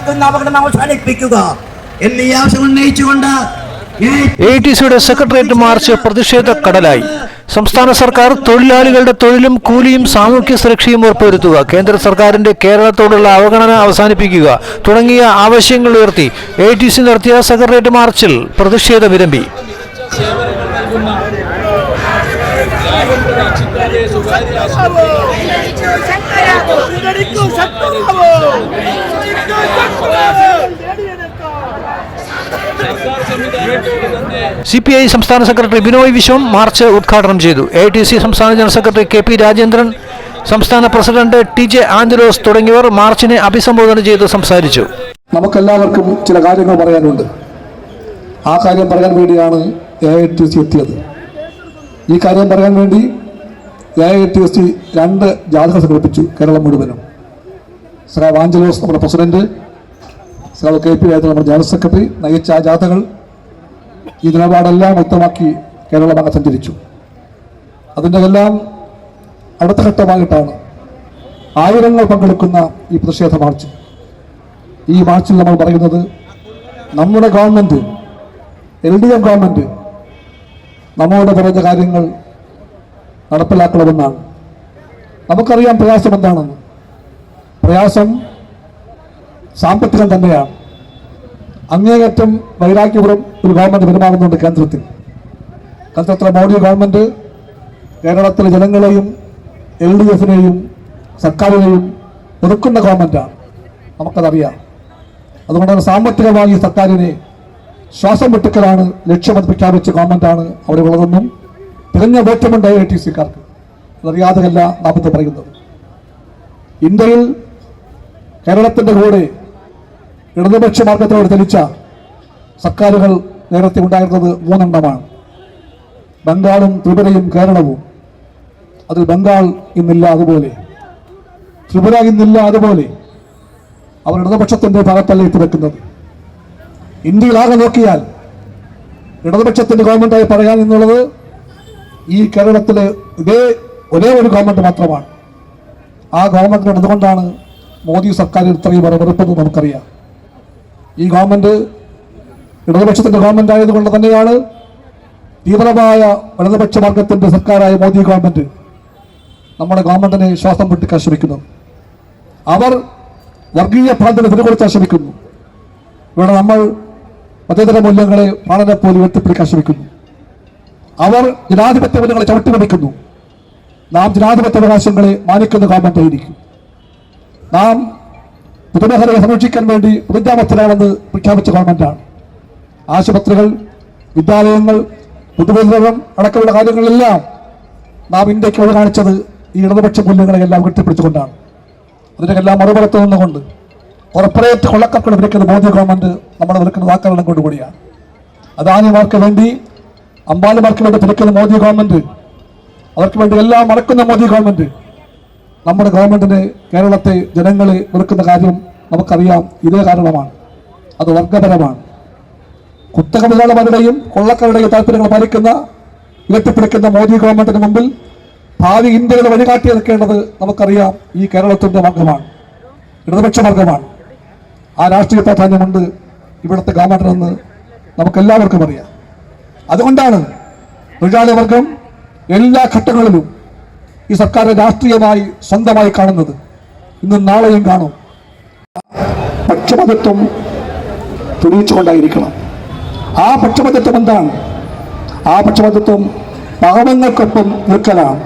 നടക്കുന്ന അപകടം അവസാനിപ്പിക്കുക. എന്നീ ആവശ്യം ഉന്നയിച്ചുകൊണ്ട് എ ടി സിയുടെ സെക്രട്ടേറിയറ്റ് മാർച്ച് പ്രതിഷേധ കടലായി. സംസ്ഥാന സർക്കാർ തൊഴിലാളികളുടെ തൊഴിലും കൂലിയും സാമൂഹ്യ സുരക്ഷയും ഉറപ്പുവരുത്തുക. കേന്ദ്ര സർക്കാരിന്റെ കേരളത്തോടുള്ള അവഗണന അവസാനിപ്പിക്കുക. തുടങ്ങിയ ആവശ്യങ്ങൾ ഉയർത്തി എ ടി സി നടത്തിയ സെക്രട്ടേറിയറ്റ് മാർച്ചിൽ പ്രതിഷേധ വിരമ്പി സി പി ഐ സംസ്ഥാന സെക്രട്ടറി ബിനോയ് വിശ്വം മാർച്ച് ഉദ്ഘാടനം ചെയ്തു. എ ടി സി സംസ്ഥാന general secretary K P Rajendran സംസ്ഥാന പ്രസിഡന്റ് ടി ജെ ആഞ്ചലോസ് തുടങ്ങിയവർ മാർച്ചിനെ അഭിസംബോധന ചെയ്ത് സംസാരിച്ചു. നമുക്കെല്ലാവർക്കും ചില കാര്യങ്ങൾ പറയാനുണ്ട്. ആ കാര്യം പറയാൻ വേണ്ടിയാണ് എ ഐ ടി സി എത്തിയത്. ഈ കാര്യം പറയാൻ വേണ്ടി A I T S T രണ്ട് ജാഥകൾ സംഘടിപ്പിച്ചു കേരളം മുഴുവനും. ശ്രീ വാഞ്ചലോസ് നമ്മുടെ president Shri K P Raja നമ്മുടെ ജനറൽ സെക്രട്ടറി നയിച്ച ആ ജാഥകൾ ഈ നിലപാടെല്ലാം വ്യക്തമാക്കി കേരളം അങ്ങ് സഞ്ചരിച്ചു. അതിന്റെ എല്ലാം അടുത്ത ഘട്ടമായിട്ടാണ് ആയിരങ്ങൾ പങ്കെടുക്കുന്ന ഈ പ്രതിഷേധ മാർച്ച്. ഈ മാർച്ചിൽ നമ്മൾ പറയുന്നത് നമ്മുടെ government L D F government നമ്മോട് പറഞ്ഞ കാര്യങ്ങൾ നടപ്പിലാക്കണമെന്നാണ്. നമുക്കറിയാം പ്രയാസം എന്താണെന്ന്. പ്രയാസം സാമ്പത്തികം തന്നെയാണ്. അങ്ങേയറ്റം വൈരാഗ്യപുരം ഒരു ഗവൺമെന്റ് പെരുമാറുന്നുണ്ട് കേന്ദ്രത്തിൽ. കേന്ദ്രത്തിലെ മോഡി ഗവൺമെന്റ് കേരളത്തിലെ ജനങ്ങളെയും എൽ ഡി എഫിനെയും സർക്കാരിനെയും ഒതുക്കുന്ന ഗവൺമെന്റാണ് നമുക്കതറിയാം. അതുകൊണ്ടാണ് സാമ്പത്തികമായി സർക്കാരിനെ ശ്വാസം വെട്ടിക്കലാണ് ലക്ഷ്യമെന്ന് പ്രഖ്യാപിച്ച ഗവൺമെന്റാണ് അവിടെ ഉള്ളതെന്നും തികഞ്ഞ വേറ്റമുണ്ട് ഐ ടി സിക്കാർക്ക് അതറിയാതെയല്ല നാം ഇത് പറയുന്നത്. ഇന്ത്യയിൽ കേരളത്തിന്റെ കൂടെ ഇടതുപക്ഷ മാർഗത്തിലൂടെ തെളിച്ച സർക്കാരുകൾ നേരത്തെ ഉണ്ടായിരുന്നത് മൂന്നെണ്ണമാണ്. ബംഗാളും ത്രിപുരയും കേരളവും. അതിൽ ബംഗാൾ ഇന്നില്ല അതുപോലെ. ത്രിപുര ഇന്നില്ല അതുപോലെ. അവർ ഇടതുപക്ഷത്തിന്റെ ഭാഗത്തല്ല എത്തിവെക്കുന്നത്. ഇന്ത്യയിലാകെ നോക്കിയാൽ ഇടതുപക്ഷത്തിന്റെ ഗവൺമെന്റായി പറയാൻ എന്നുള്ളത് ഈ കേരളത്തിലെ ഇതേ ഒരേ ഒരു ഗവൺമെന്റ് മാത്രമാണ്. ആ ഗവൺമെന്റിന് എന്തുകൊണ്ടാണ് മോദി സർക്കാരിൽ ഇത്രയും വരവെടുപ്പെന്ന് നമുക്കറിയാം. ഈ ഗവൺമെന്റ് ഇടതുപക്ഷത്തിന്റെ ഗവൺമെന്റ് ആയതുകൊണ്ട് തന്നെയാണ് തീവ്രമായ ഇടതുപക്ഷ വർഗത്തിന്റെ സർക്കാരായ മോദി ഗവൺമെന്റ് നമ്മുടെ ഗവൺമെന്റിനെ ശ്വാസം പൊട്ടിക്കാൻ ശ്രമിക്കുന്നത്. അവർ വർഗീയ ഭ്രാന്തിന് തിരികൊടുത്താൻ ശ്രമിക്കുന്നു. ഇവിടെ നമ്മൾ മതേതര മൂല്യങ്ങളെ വളരെ പോലെ ഉയർത്തിപ്പിടിക്കാൻ ശ്രമിക്കുന്നു. അവർ ജനാധിപത്യ മൂല്യങ്ങളെ ചവിട്ടിമറിക്കുന്നു നാം ജനാധിപത്യ അവകാശങ്ങളെ മാനിക്കുന്ന ഗവൺമെന്റ് ആയിരിക്കും. നാം പൊതുമേഖലയെ സംരക്ഷിക്കാൻ വേണ്ടി പ്രതിജ്ഞാബദ്ധരാണെന്ന് പ്രഖ്യാപിച്ച ഗവൺമെന്റാണ് ആശുപത്രികൾ വിദ്യാലയങ്ങൾ പൊതുവിതരണം അടക്കമുള്ള കാര്യങ്ങളിലെല്ലാം നാം ഇന്ത്യയ്ക്ക് കാണിച്ചത് ഈ ഇടതുപക്ഷ മൂല്യങ്ങളെയെല്ലാം കെട്ടിപ്പിടിച്ചുകൊണ്ടാണ് അതിനെല്ലാം മറുപുറത്ത് നിന്നുകൊണ്ട് കോർപ്പറേറ്റ് കൊള്ളക്കപ്പുകൾ വിളിക്കുന്ന മോദി ഗവൺമെന്റ് നമ്മൾ വിളിക്കുന്ന വാക്കുകളും കൊണ്ടുകൂടിയാണ്. അദാനിമാർക്ക് വേണ്ടി അംബാനിമാർക്ക് വേണ്ടി പിടിക്കുന്ന മോദി ഗവൺമെന്റ് അവർക്ക് വേണ്ടി എല്ലാം മറക്കുന്ന മോദി ഗവൺമെന്റ് നമ്മുടെ ഗവൺമെന്റിന് കേരളത്തെ ജനങ്ങളെ വെറുക്കുന്ന കാര്യം നമുക്കറിയാം. ഇതേ കാരണമാണ്. അത് വർഗപരമാണ്. കുത്തക മുതലാളിമാരുടെയും കൊള്ളക്കാരുടെയും താല്പര്യങ്ങൾ പാലിക്കുന്ന ഉയർത്തിപ്പിടിക്കുന്ന മോദി ഗവൺമെന്റിന് മുമ്പിൽ ഭാവി ഇന്ത്യയുടെ വഴികാട്ടി നിൽക്കേണ്ടത് നമുക്കറിയാം. ഈ കേരളത്തിന്റെ മാർഗമാണ്. ഇടതുപക്ഷ മാർഗമാണ്. ആ രാഷ്ട്രീയ പ്രാധാന്യമുണ്ട് ഇവിടുത്തെ ഗവൺമെന്റിനെന്ന് നമുക്കെല്ലാവർക്കും അറിയാം. അതുകൊണ്ടാണ് തൊഴിലാളി വർഗം എല്ലാ ഘട്ടങ്ങളിലും ഈ സർക്കാർ രാഷ്ട്രീയമായി സ്വന്തമായി കാണുന്നത്. ഇന്നും നാളെയും കാണും. പക്ഷപതിത്വം തെളിയിച്ചുകൊണ്ടായിരിക്കണം. ആ പക്ഷപതിത്വം എന്താണ്? ആ പക്ഷപതിത്വം പാവങ്ങൾക്കൊപ്പം നിൽക്കലാണ്.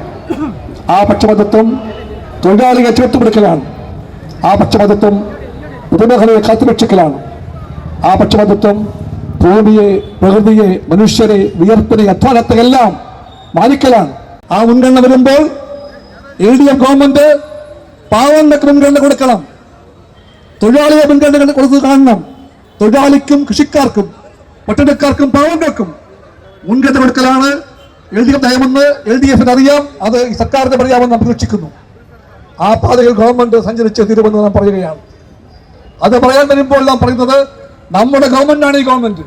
ആ പക്ഷപതിത്വം തൊഴിലാളിയെ ചേർത്ത് ആ പക്ഷപാതിത്വം പൊതുമേഖലയെ കാത്തുരക്ഷിക്കലാണ്. ആ പക്ഷപാതിത്വം ഭൂമിയെ പ്രകൃതിയെ മനുഷ്യരെ വിയർപ്പിനെ അധ്വാനത്തെ എല്ലാം മാനിക്കലാണ്. ആ മുൻഗണന വരുമ്പോൾ എൽ ഡി എഫ് ഗവൺമെന്റ് പാവങ്ങൾക്ക് മുൻഗണന കൊടുക്കണം. തൊഴിലാളിയെ മുൻഗണന കൊടുത്ത് കാണണം. തൊഴിലാളിക്കും കൃഷിക്കാർക്കും പട്ടണക്കാർക്കും പാവങ്ങൾക്കും മുൻഗണന കൊടുക്കലാണ്. എൽ ഡി എഫ് നയമെന്ന് എൽ ഡി എഫിന് അറിയാം. അത് ഈ സർക്കാരിന് അറിയാമെന്ന് പ്രതീക്ഷിക്കുന്നു. ആ പാതയിൽ ഗവൺമെന്റ് സഞ്ചരിച്ച് തീരുമെന്ന് നാം പറയുകയാണ്. അത് പറയാൻ വരുമ്പോൾ നാം പറയുന്നത് നമ്മുടെ ഗവൺമെന്റാണ് ഈ ഗവൺമെന്റ്